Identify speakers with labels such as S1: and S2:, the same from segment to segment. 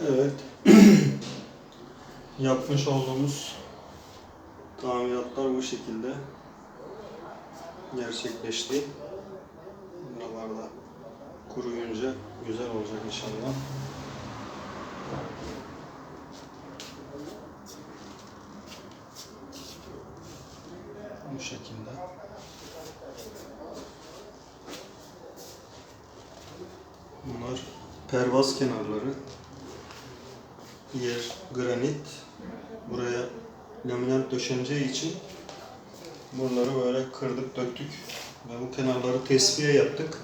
S1: Evet. Yapmış olduğumuz tamiratlar bu şekilde gerçekleşti. Buralarda kuruyunca güzel olacak inşallah. Bu şekilde. Bunlar pervaz kenarları. Yer granit. Buraya laminat döşeneceği için buraları böyle kırdık döktük ve bu kenarları tesviye yaptık.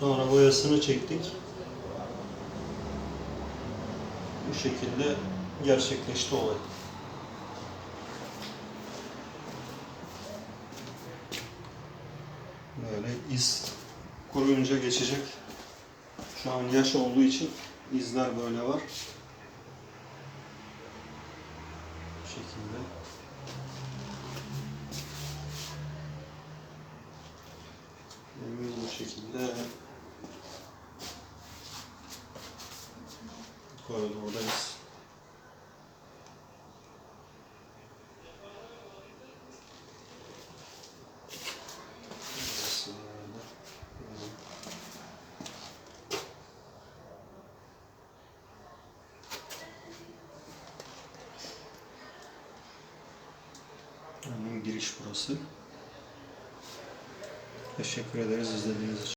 S1: Sonra boyasını çektik. Bu şekilde gerçekleşti olay. Böyle iz kuruyunca geçecek. Şu an yaş olduğu için izler böyle var. Bu şekilde. Emin bu şekilde koridordayız. Burası giriş burası. Teşekkür ederiz izlediğiniz için.